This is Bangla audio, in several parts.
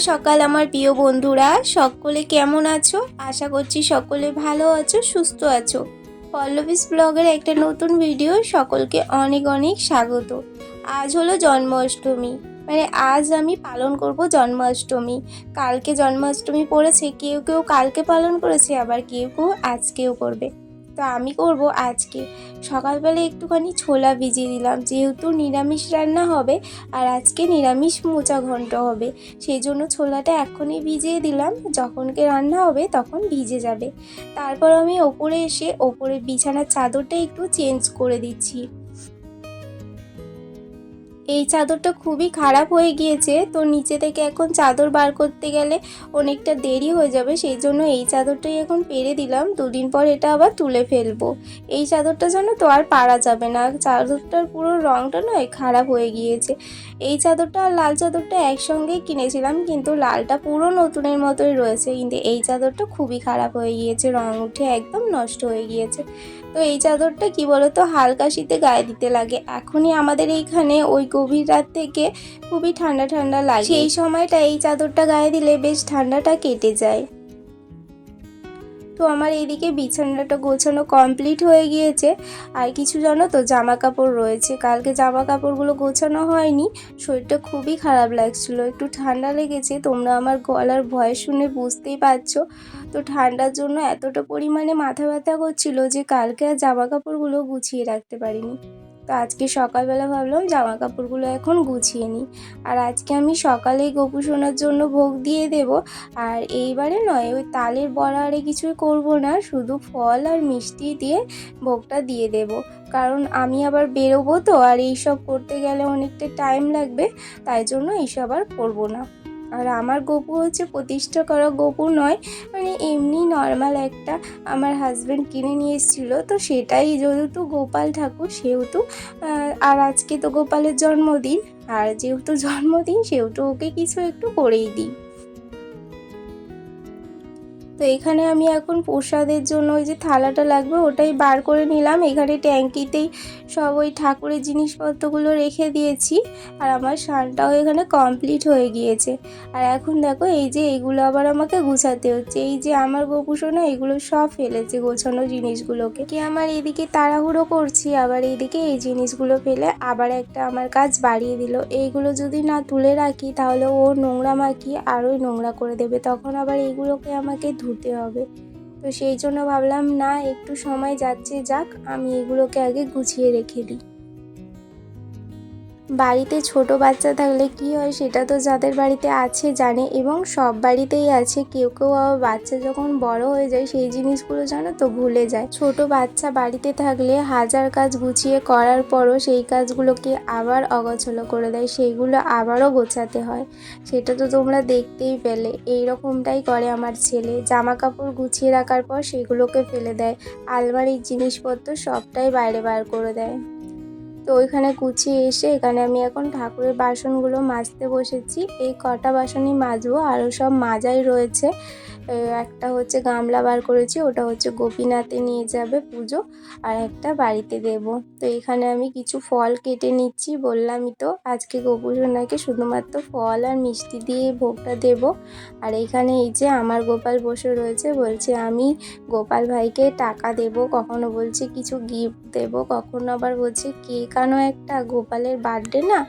সকাল আমার প্রিয় বন্ধুরা। সকলে কেমন আছো? আশা করছি সকলে ভালো আছো, সুস্থ আছো। পল্লবীস ব্লগের একটা নতুন ভিডিও সকলকে অনেক অনেক স্বাগত। আজ হলো জন্মাষ্টমী। মানে আজ আমি পালন করব জন্মাষ্টমী। কালকে জন্মাষ্টমী পড়েছে, কেউ কেউ কালকে পালন করেছে, আবার কেউ কেউ আজকেও করবে। তো আমি করব আজকে। সকালবেলা একটুখানি ছোলা ভিজিয়ে দিলাম, যেহেতু নিরামিষ রান্না হবে আর আজকে নিরামিষ মোচা ঘন্ট হবে সেই জন্য ছোলাটা এখনই ভিজিয়ে দিলাম। যখনকে রান্না হবে তখন ভিজে যাবে। তারপর আমি ওপরে এসে ওপরে বিছানার চাদরটা একটু চেঞ্জ করে দিচ্ছি। এই চাদরটা খুবই খারাপ হয়ে গিয়েছে, তো নিচে থেকে এখন চাদর বার করতে গেলে অনেকটা দেরি হয়ে যাবে, সেই জন্য এই চাদরটাই এখন পেরে দিলাম, দুদিন পর এটা আবার তুলে ফেলব। এই চাদরটা যেন তো আর পারা যাবে না, চাদরটার পুরো রঙটা নয় খারাপ হয়ে গিয়েছে। এই চাদরটা আর লাল চাদরটা একসঙ্গেই কিনেছিলাম, কিন্তু লালটা পুরো নতুনের মতোই রয়েছে, কিন্তু এই চাদরটা খুবই খারাপ হয়ে গিয়েছে, রং উঠে একদম নষ্ট হয়ে গিয়েছে। তো এই চাদরটা কি বলতো হালকা শীতে গায়ে দিতে লাগে। এখনই আমাদের এইখানে ওই গভীর রাত থেকে খুবই ঠান্ডা ঠান্ডা লাগে। সেই সময়টা এই চাদরটা গায়ে দিলে বেশ ঠান্ডাটা কেটে যায়। তো আমার এইদিকে বিছানাটা গোছানো কমপ্লিট হয়ে গিয়েছে। আর কিছু জানো তো জামা কাপড় রয়েছে। কালকে জামা কাপড়গুলো গোছানো হয়নি। শরীরটা খুবই খারাপ লাগছিল। একটু ঠান্ডা লেগেছে। তোমরা আমার গলার ভয় শুনে বুঝতেই পারছ। তো ঠান্ডার জন্য এতটা পরিমাণে মাথা ব্যথা করছিল যে কালকে আর জামা কাপড়গুলো গুছিয়ে রাখতে পারিনি। তো আজকে সকালবেলা ভাবলাম জামা কাপড়গুলো এখন গুছিয়ে নিই। আর আজকে আমি সকালেই গোপু সোনার জন্য ভোগ দিয়ে দেব। আর এইবারে নয়, ওই তালের বড়া আরে কিছুই করব না, শুধু ফল আর মিষ্টি দিয়ে ভোগটা দিয়ে দেব। কারণ আমি আবার বেরোবো তো, আর এইসব করতে গেলে অনেকটা টাইম লাগবে, তাই জন্য এইসব আর করব না। আর আমার গপু হচ্ছে প্রতিষ্ঠা করা গপু নয় মানে এমনি নর্মাল একটা আমার হাজব্যান্ড কিনে নিয়ে এসেছিল। তো সেটাই যেহেতু গোপাল ঠাকুর, সেহেতু আর আজকে তো গোপালের জন্মদিন, আর যেহেতু জন্মদিন, সেহেতু ওকে কিছু একটু করেই দিই। তো এখানে আমি এখন প্রসাদের জন্য ওই যে থালাটা লাগবে, ওটাই বার করে নিলাম। এখানে ট্যাঙ্কিতেই সব ওই ঠাকুরের জিনিসপত্রগুলো রেখে দিয়েছি আর আমার স্নানটাও এখানে কমপ্লিট হয়ে গিয়েছে। আর এখন দেখো, এই যে এইগুলো আবার আমাকে গুছাতে হচ্ছে। এই যে আমার গোপুসোনা, এগুলো সব ফেলেছে গোছানো জিনিসগুলোকে। কি আমার এদিকে তাড়াহুড়ো করছি, আবার এইদিকে এই জিনিসগুলো ফেলে আবার একটা আমার কাজ বাড়িয়ে দিল। এইগুলো যদি না তুলে রাখি, তাহলে ও নোংরা মাখিয়ে আরোই নোংরা করে দেবে। তখন আবার এইগুলোকে আমাকে ধুতে হবে। তো সেই জন্য ভাবলাম, না, একটু সময় যাচ্ছে যাক, আমি এগুলোকে আগে গুছিয়ে রেখে দিই। বাড়িতে ছোট বাচ্চা থাকলে কি হয় সেটা তো যাদের বাড়িতে আছে, জানে এবং সব বাড়িতেই আছে। কেউ কেউ আবার বাচ্চা যখন বড় হয়ে যায় সেই জিনিসগুলো জানো তো ভুলে যায়। ছোট বাচ্চা বাড়িতে থাকলে হাজার কাজ গুছিয়ে করার পরও সেই কাজগুলোকে আবার অগোছলো করে দেয় সেইগুলো আবারও গোছাতে হয়। সেটা তো তোমরা দেখতেই পেলে এই রকমটাই করে আমার ছেলে। জামা কাপড় গুছিয়ে রাখার পর সেগুলোকে ফেলে দেয়, আলমারির জিনিসপত্র সবটাই বাইরে বার করে দেয়। তো ওইখানে কুচিয়ে এসে এখানে আমি এখন ঠাকুরের বাসনগুলো মাজতে বসেছি। এই কটা বাসনই মাজবো, আরও সব মাজাই রয়েছে। একটা হচ্ছে গামলা বার করেছি, ওটা হচ্ছে গোপীনাথে নিয়ে যাবে পুজো, আর একটা বাড়িতে দেব। তো এখানে আমি কিছু ফল কেটে নিচ্ছি, বললামই তো, আজকে গোপুসোনাকে শুধুমাত্র ফল আর মিষ্টি দিয়ে ভোগটা দেব। আর এখানে এই যে আমার গোপাল বসে রয়েছে, বলছে আমি গোপাল ভাইকে টাকা দেব, কখনো বলছে কিছু গিফট দেব, কখনো আবার বলছে কেক আনো একটা, গোপালের বার্থডে না,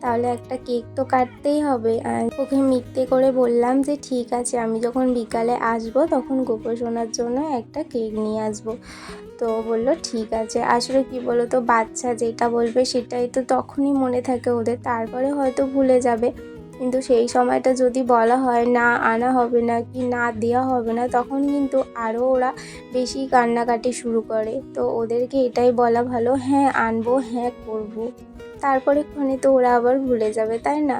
তাহলে একটা কেক তো কাটতেই হবে। আর ওকে মিথ্যে করে বললাম যে ঠিক আছে, আমি যখন বিকালে আসব, তখন গোপাল সোনার জন্য একটা কেক নিয়ে আসব। তো বলল, ঠিক আছে। আসলে কি বলো তো বাচ্চা যেটা বলবে সেটাই তো তখনই মনে থাকে ওদের, তারপরে হয়তো ভুলে যাবে। কিন্তু সেই সময়টা যদি বলা হয়, না, আনা হবে না কি না দেওয়া হবে না, তখন কিন্তু আরও ওরা বেশি কান্নাকাটি শুরু করে। তো ওদেরকে এটাই বলা ভালো হ্যাঁ আনব হ্যাঁ করব। তারপরে ক্ষণে তো ওরা আবার ভুলে যাবে, তাই না?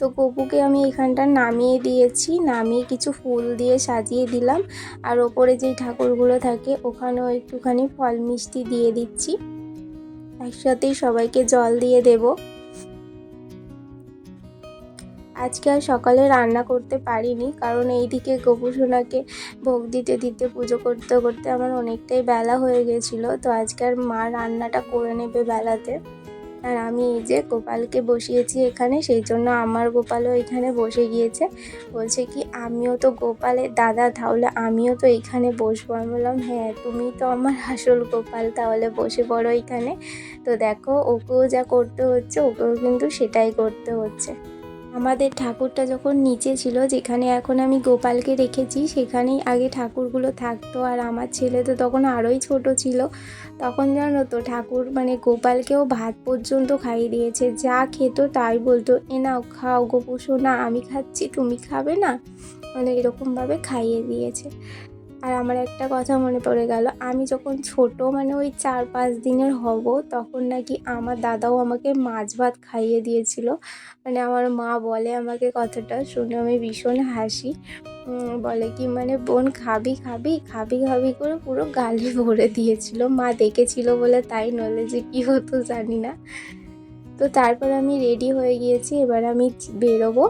তো গপুকে আমি এখানটা নামিয়ে দিয়েছি, নামিয়ে কিছু ফুল দিয়ে সাজিয়ে দিলাম। আর ওপরে যেই ঠাকুরগুলো থাকে, ওখানেও একটুখানি ফল মিষ্টি দিয়ে দিচ্ছি। একসাথেই সবাইকে জল দিয়ে দেবো। আজকে আর সকালে রান্না করতে পারিনি, কারণ এইদিকে গোপুসোনাকে ভোগ দিতে দিতে, পুজো করতে করতে আমার অনেকটাই বেলা হয়ে গেছিল। তো আজকে আর মা রান্নাটা করে নেবে বেলাতে। আর আমি এই যে গোপালকে বসিয়েছি এখানে, সেই জন্য আমার গোপালও এখানে বসে গিয়েছে। বলছে কি, আমিও তো গোপালের দাদা, তাহলে আমিও তো এখানে বসবো। আমি বললাম হ্যাঁ তুমি তো আমার আসল গোপাল, তাহলে বসে পড়ো এখানে। তো দেখো, ওকেও যা করতে হচ্ছে, ওকেও কিন্তু সেটাই করতে হচ্ছে। আমাদের ঠাকুরটা যখন নিচে ছিল, যেখানে এখন আমি গোপালকে রেখেছি, সেখানেই আগে ঠাকুরগুলো থাকতো। আর আমার ছেলে তো তখন আরোই ছোট ছিল। তখন জানো তো, ঠাকুর মানে গোপালকেও ভাত পর্যন্ত খাইয়ে দিয়েছে। যা খেত তাই বলতো, এ নাও, খাও গোপুসো না, আমি খাচ্ছি, তুমি খাবে না? মানে এরকমভাবে খাইয়ে দিয়েছে। আর আমার একটা কথা মনে পড়ে গেল, আমি যখন ছোট মানে ওই চার পাঁচ দিনের হব, তখন নাকি আমার দাদাও আমাকে মাছ ভাত খাইয়ে দিয়েছিল। মানে আমার মা বলে আমাকে কথাটা শুনে, আমি ভীষণ হাসি। বলে কি মানে বোন, খাবি খাবি খাবি খাবি করে পুরো গালে ভরে দিয়েছিল। মা দেখেছিল বলে তাই নলে যে কী হতো জানি না। তো তারপর আমি রেডি হয়ে গিয়েছি, এবার আমি বেরোবো।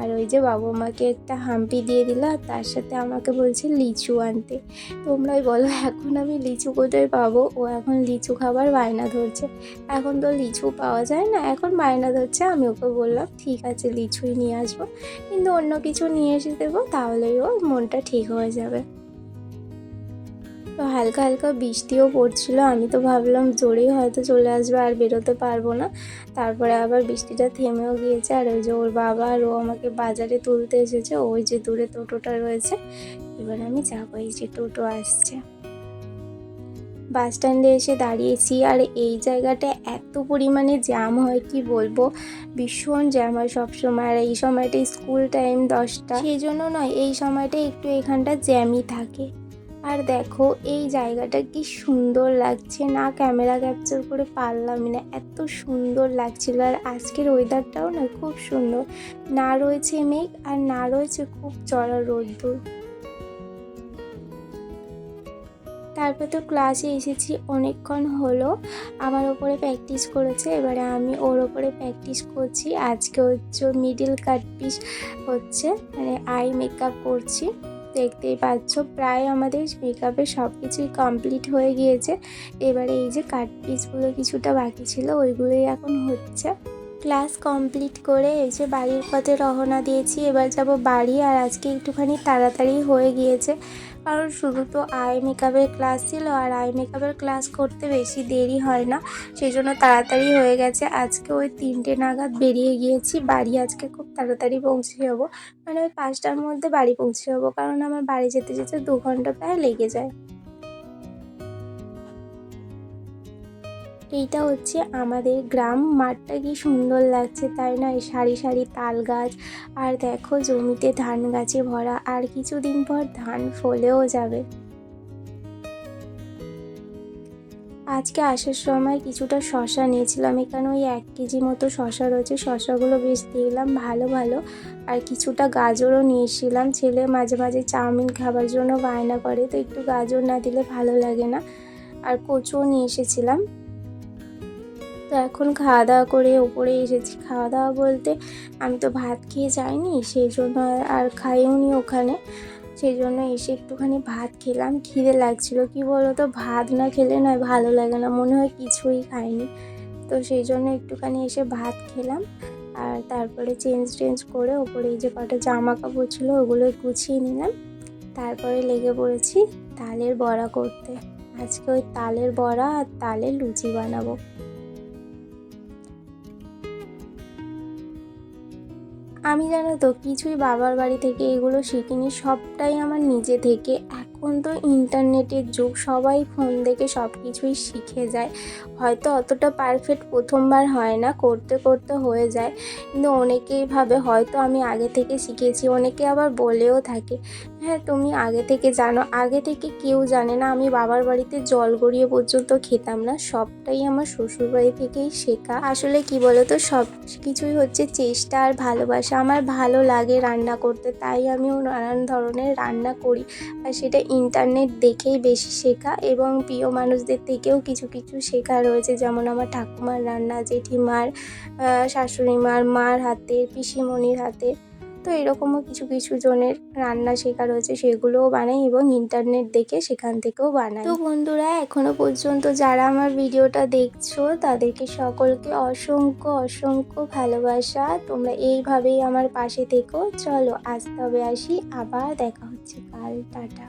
আর ওই যে বাবা মাকে একটা হাম্পি দিয়ে দিল, আর তার সাথে আমাকে বলছে লিচু আনতে। তোমরাই বলো, এখন আমি লিচু কোথায় পাবো? ও এখন লিচু খাবার বায়না ধরছে। এখন তো লিচু পাওয়া যায় না, এখন বায়না ধরছে, আমি ওকে বললাম, ঠিক আছে, লিচুই নিয়ে আসব। কিন্তু অন্য কিছু নিয়ে এসে দেবো, তাহলেই ওর মনটা ঠিক হয়ে যাবে। তো হালকা হালকা বৃষ্টিও পড়ছিল। আমি তো ভাবলাম জোরেই হয়তো চলে আসবে আর বেরোতে পারব না। তারপরে আবার বৃষ্টিটা থেমেও গিয়েছে। আর ওই যে ওর বাবা আর ও আমাকে বাজারে তুলতে এসেছে। ওই যে দূরে টোটোটা রয়েছে। এবার আমি যাব। এই যে টোটো আসছে। বাস স্ট্যান্ডে এসে দাঁড়িয়েছি। আর এই জায়গাটা এত পরিমাণে জ্যাম হয়, কি বলব? ভীষণ জ্যাম হয় সবসময়। আর এই সময়টা স্কুল টাইম দশটা। সেই জন্য নয়, এই সময়টা একটু এখানটা জ্যামই থাকে। আর দেখো, এই জায়গাটা কি সুন্দর লাগছে। না ক্যামেরা ক্যাপচার করে পারলামই না। এত সুন্দর লাগছিল। আর আজকের ওয়েদারটাও না খুব সুন্দর। না রয়েছে মেঘ আর না রয়েছে খুব চড়া রোদ্দুর। তারপর তো ক্লাসে এসেছি, অনেকক্ষণ হলো। আমার ওপরে প্র্যাকটিস করেছে, এবারে আমি ওর ওপরে প্র্যাকটিস করছি। আজকে হচ্ছে মিডিল কাট পিস হচ্ছে মানে আই মেকআপ করছি। দেখতেই পাচ্ছ, প্রায় আমাদের মেকআপের সব কিছুই কমপ্লিট হয়ে গিয়েছে। এবারে এই যে কাট পিসগুলো কিছুটা বাকি ছিল, ওইগুলোই এখন হচ্ছে। ক্লাস কমপ্লিট করে এসে বাড়ির পথে রওনা দিয়েছি, এবার যাব বাড়ি আর আজকে একটুখানি তাড়াতাড়ি হয়ে গিয়েছে। কারণ শুধু তো আই মেকআপের ক্লাস ছিল আর আই মেকআপের ক্লাস করতে বেশি দেরি হয় না, সেই জন্য তাড়াতাড়ি হয়ে গেছে। আজকে ওই তিনটে নাগাদ বেরিয়ে গিয়েছি, বাড়ি আজকে খুব তাড়াতাড়ি পৌঁছে যাব। মানে ওই পাঁচটার মধ্যে বাড়ি পৌঁছে যাব, কারণ আমার বাড়ি যেতে যেতে দু ঘণ্টা প্রায় লেগে যায়। এইটা হচ্ছে আমাদের গ্রাম। মাঠটা কি সুন্দর লাগছে, তাই না? এই সারি সারি তাল গাছ, আর দেখো জমিতে ধান গাছে ভরা, আর কিছুদিন পর ধান ফলেও যাবে। আজকে আসার সময় কিছুটা শশা নিয়েছিলাম। এখানে ওই এক কেজি মতো শশা রয়েছে। শশাগুলো বেশ দেখলাম ভালো ভালো। আর কিছুটা গাজরও নিয়েছিলাম। ছেলে মাঝে মাঝে চাউমিন খাবার জন্য বায়না করে, তো একটু গাজর না দিলে ভালো লাগে না। আর কচুও নিয়ে এসেছিলাম। এখন খাওয়া দাওয়া করে ওপরে এসেছি। খাওয়া দাওয়া বলতে আমি তো ভাত খেয়ে যাইনি, সেই জন্য আর- আর খাইও নি ওখানে। সেই জন্য এসে একটুখানি ভাত খেলাম, খিদে লাগছিল। কি বলো তো ভাত না খেলে নয়, ভালো লাগে না, মনে হয় কিছুই খাইনি। তো সেই জন্য একটুখানি এসে ভাত খেলাম, আর তারপরে চেঞ্জ টেঞ্জ করে ওপরে এই যে কটা জামা কাপড় ছিল ওগুলো গুছিয়ে নিলাম। তারপরে লেগে পড়েছি তালের বড়া করতে। আজকে ওই তালের বড়া আর তালের লুচি বানাবো। আমি জানো তো কিছুই বাবার বাড়ি থেকে এগুলো শিখিনি সবটাই আমার নিজে থেকে এখন তো ইন্টারনেটের যুগ, সবাই ফোন দেখে সব কিছুই শিখে যায়। হয়তো অতটা পারফেক্ট প্রথমবার হয় না, করতে করতে হয়ে যায়। কিন্তু অনেকেই ভাবে, হয়তো আমি আগে থেকে শিখেছি। অনেকে আবার বলেও থাকে হ্যাঁ তুমি আগে থেকে জানো। আগে থেকে কেউ জানে না, আমি বাবার বাড়িতে জল গড়িয়ে পর্যন্ত খেতাম না। সবটাই আমার শ্বশুরবাড়ি থেকেই শেখা। আসলে কি বলতো সব কিছুই হচ্ছে চেষ্টা আর ভালোবাসা। আমার ভালো লাগে রান্না করতে, তাই আমিও নানান ধরনের রান্না করি। আর সেটা ইন্টারনেট দেখেই বেশি শেখা এবং প্রিয় মানুষদের থেকেও কিছু কিছু শেখা রয়েছে। যেমন আমার ঠাকুমার রান্না, জেঠিমার শাশুড়ি মার মার হাতে পিসিমণির হাতে তো এরকমও কিছু কিছু জনের রান্না শেখা রয়েছে, সেগুলোও বানাই এবং ইন্টারনেট দেখে সেখান থেকেও বানাই। তো বন্ধুরা, এখনও পর্যন্ত যারা আমার ভিডিওটা দেখছ, তাদেরকে সকলকে অসংখ্য অসংখ্য ভালোবাসা। তোমরা এইভাবেই আমার পাশে থেকো। চলো, আজ তবে আসি, আবার দেখা হচ্ছে। কাল, টাটা।